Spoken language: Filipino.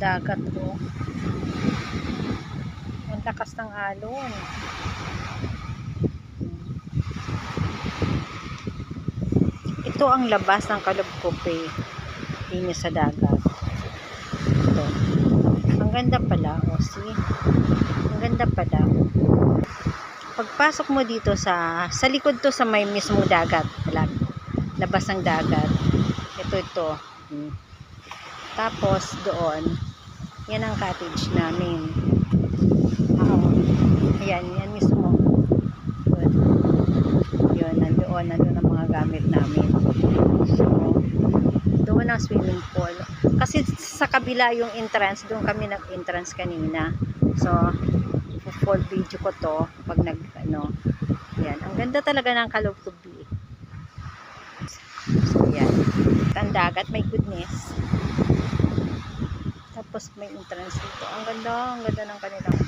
dagat oh. Ang lakas ng alon. Ito ang labas ng Kalubkope dito sa dagat. Ito. Ang ganda pala. O, see? Ang ganda pala. Pagpasok mo dito sa, sa likod to sa may mismong dagat. Wala. Labas ng dagat. Ito, ito. Hmm. Tapos, doon, yan ang cottage namin. Oo. Ayan, yan mismo. Yun. Yun, nandoon, nandoon ang mga gamit namin. So, doon ang swimming pool. Kasi sa kabila yung entrance, doon kami nag-entrance kanina. So, full video ko to pag nag, ano, yan. Ang ganda talaga ng Kalugtubi. So, yan. Ang dagat, may goodness. Tapos may entrance dito. Ang ganda, ang ganda ng kanilang